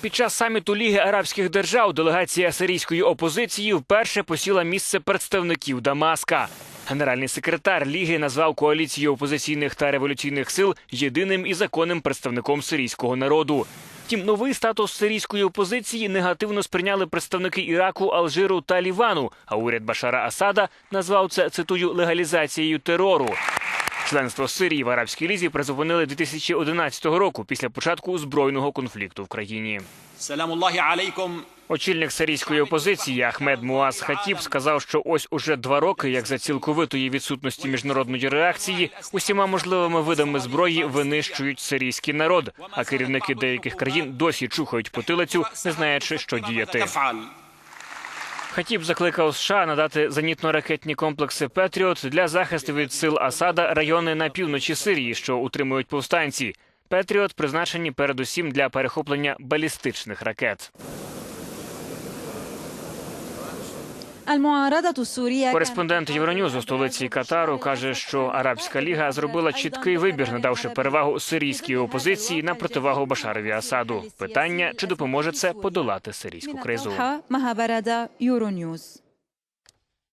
Під час саміту Ліги арабських держав делегація сирійської опозиції вперше посіла місце представників Дамаска. Генеральний секретар Ліги назвав коаліцію опозиційних та революційних сил єдиним і законним представником сирійського народу. Втім, новий статус сирійської опозиції негативно сприйняли представники Іраку, Алжиру та Лівану. А уряд Башара Асада назвав це цитую легалізацією терору. Членство Сирії в Арабській лізі призупинили 2011 року після початку збройного конфлікту в країні. Очільник сирійської опозиції Ахмед Муаз Хатіб сказав, що ось уже два роки, як за цілковитої відсутності міжнародної реакції, усіма можливими видами зброї винищують сирійський народ, а керівники деяких країн досі чухають потилицю, не знаючи, що діяти. Хатіб закликав США надати зенітно-ракетні комплекси Петріот для захисту від сил Асада райони на півночі Сирії, що утримують повстанці. Петріот призначені передусім для перехоплення балістичних ракет. Кореспондент Євроньюз у столиці Катару каже, що Арабська ліга зробила чіткий вибір, надавши перевагу сирійській опозиції на противагу Башарові Асаду. Питання чи допоможе це подолати сирійську кризу?